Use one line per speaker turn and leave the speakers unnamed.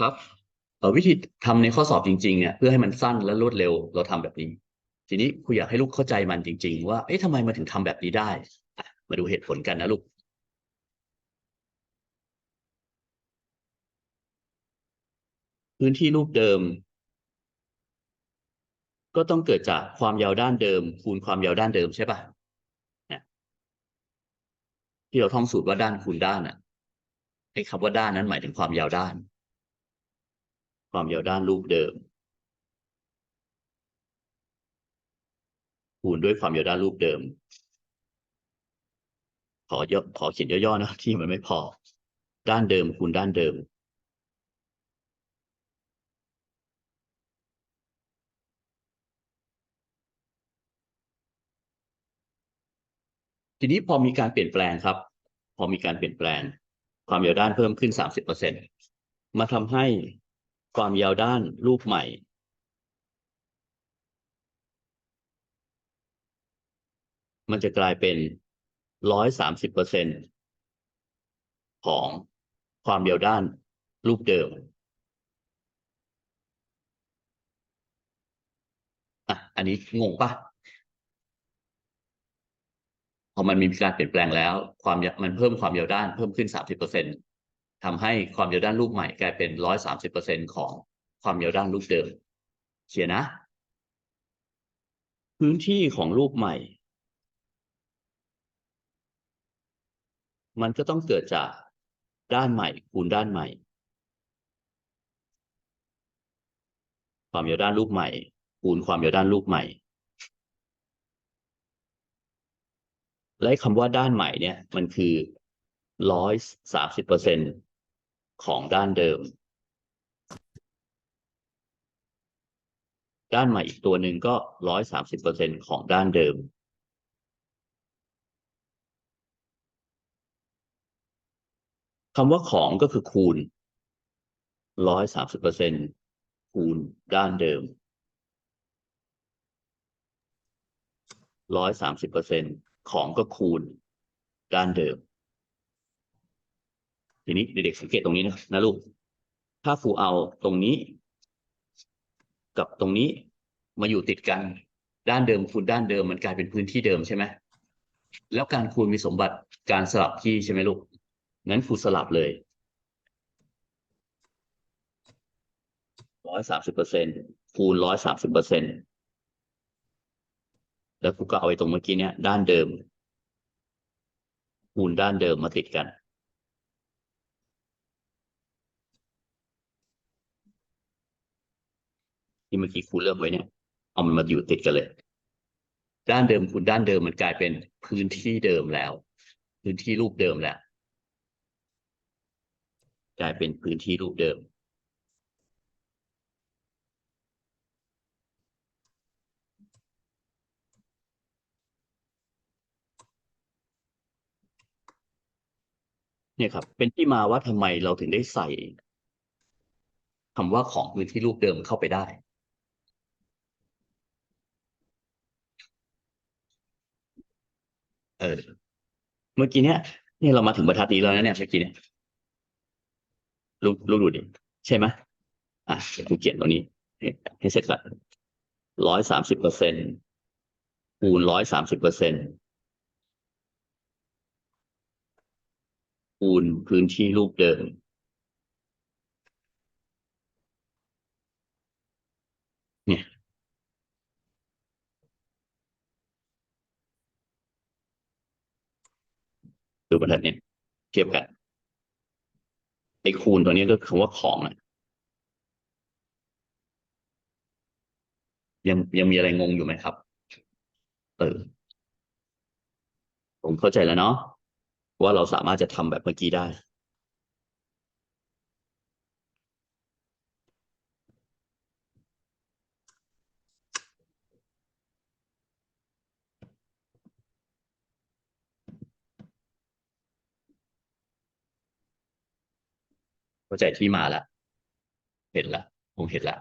ครับวิธีทำในข้อสอบจริงๆเนี่ยเพื่อให้มันสั้นและรวดเร็วเราทำแบบนี้ ทีนี้ครูอยากให้ลูกเข้าใจมันจริง ๆ ว่าเอ๊ะทำไมมันถึงทำแบบนี้ได้ มาดูเหตุผลกันนะลูกพื้นที่รูปเดิม ก็ต้องเกิดจากความยาวด้านเดิม คูณความยาวด้านเดิมใช่ปะเนี่ยที่เราท่องสูตรว่าด้านคูณด้านอะไอ้คำว่าด้านนั้นหมายถึงความยาวด้าน ความยาวด้านรูปเดิม คูณด้วยความยาวด้านรูปเดิม ขอย่อขอเขียนย่อๆนะที่มันไม่พอ ด้านเดิมคูณด้านเดิมทีนี้พอมีการเปลี่ยนแปลงครับ พอมีการเปลี่ยนแปลง ความยาวด้านเพิ่มขึ้นสามสิบเปอร์เซ็นมาทำให้ ความยาวด้านรูปใหม่ มันจะกลายเป็นร้อยสามสิบเปอร์เซ็นของความยาวด้านรูปเดิมอะอันนี้งงปะพอมันมีการเปลี่ยนแปลงแล้ว ความมันเพิ่มความยาวด้านเพิ่มขึ้นสามสิบเปอร์เซ็นต์ ทำให้ความยาวด้านรูปใหม่กลายเป็นร้อยสามสิบเปอร์เซ็นของความยาวด้านรูปเดิมเขียนนะ พื้นที่ของรูปใหม่ มันก็ต้องเกิดจากด้านใหม่คูณด้านใหม่ ความยาวด้านรูปใหม่ คูณความยาวด้านรูปใหม่ และคำว่าด้านใหม่เนี่ย มันคือร้อยสามสิบเปอร์เซ็นต ของด้านเดิม ด้านใหม่อีกตัวหนึ่งก็ร้อยสามสิบเปอร์เซ็นของด้านเดิม คำว่าของก็คือคูณร้อยสามสิบเปอร์เซ็นคูณด้านเดิมร้อยสามสิบเปอร์เซ็นของก็คูณด้านเดิม ทีนี้เด็กๆสังเกตตรงนี้นะนะลูก ถ้าครูเอาตรงนี้ กับตรงนี้มาอยู่ติดกัน ด้านเดิมคูณด้านเดิมมันกลายเป็นพื้นที่เดิมใช่ไหมแล้วการคูณมีสมบัติการสลับที่ใช่ไหมลูก งั้นครูสลับเลยร้อยสามสิบเปอร์เซ็นคูณร้อยสามสิบเปอร์เซ็นแล้วครูก็เอาไอ้ตรงเมื่อกี้เนี่ยด้านเดิม คูณด้านเดิมมาติดกัน ที่เมื่อกี้ครูเริ่มไว้เนี่ย เอามันมาอยู่ติดกันเลย ด้านเดิมคูณด้านเดิมมันกลายเป็นพื้นที่เดิมแล้ว พื้นที่รูปเดิมแล้ว กลายเป็นพื้นที่รูปเดิม เนี่ยครับ เป็นที่มาว่าทำไมเราถึงได้ใส่คำว่าของพื้นที่รูปเดิมเข้าไปได้ เออ เมื่อกี้เนี้ยเนี่ยเรามาถึงบรรทัดนี้แล้วนะเนี่ยเมื่อกี้เนี่ยลูกลูกดูดิใช่ไหมอะกูเขียนตรงนี้ให้เสร็จก่อนร้อยสามสิบเปอร์เซ็นต์คูณร้อยสามสิบเปอร์เซ็นต์คูณพื้นที่รูปเดิม เนี่ย ดูบรรทัดเนี่ยเทียบกันไอ้คูณตัวนี้ก็คือคำว่าของอะยังยังมีอะไรงงอยู่ไหมครับ เออ ผมเข้าใจแล้วเนาะว่าเราสามารถจะทำแบบเมื่อกี้ได้ เข้าใจที่มาแล้วเห็นละผมเห็นละ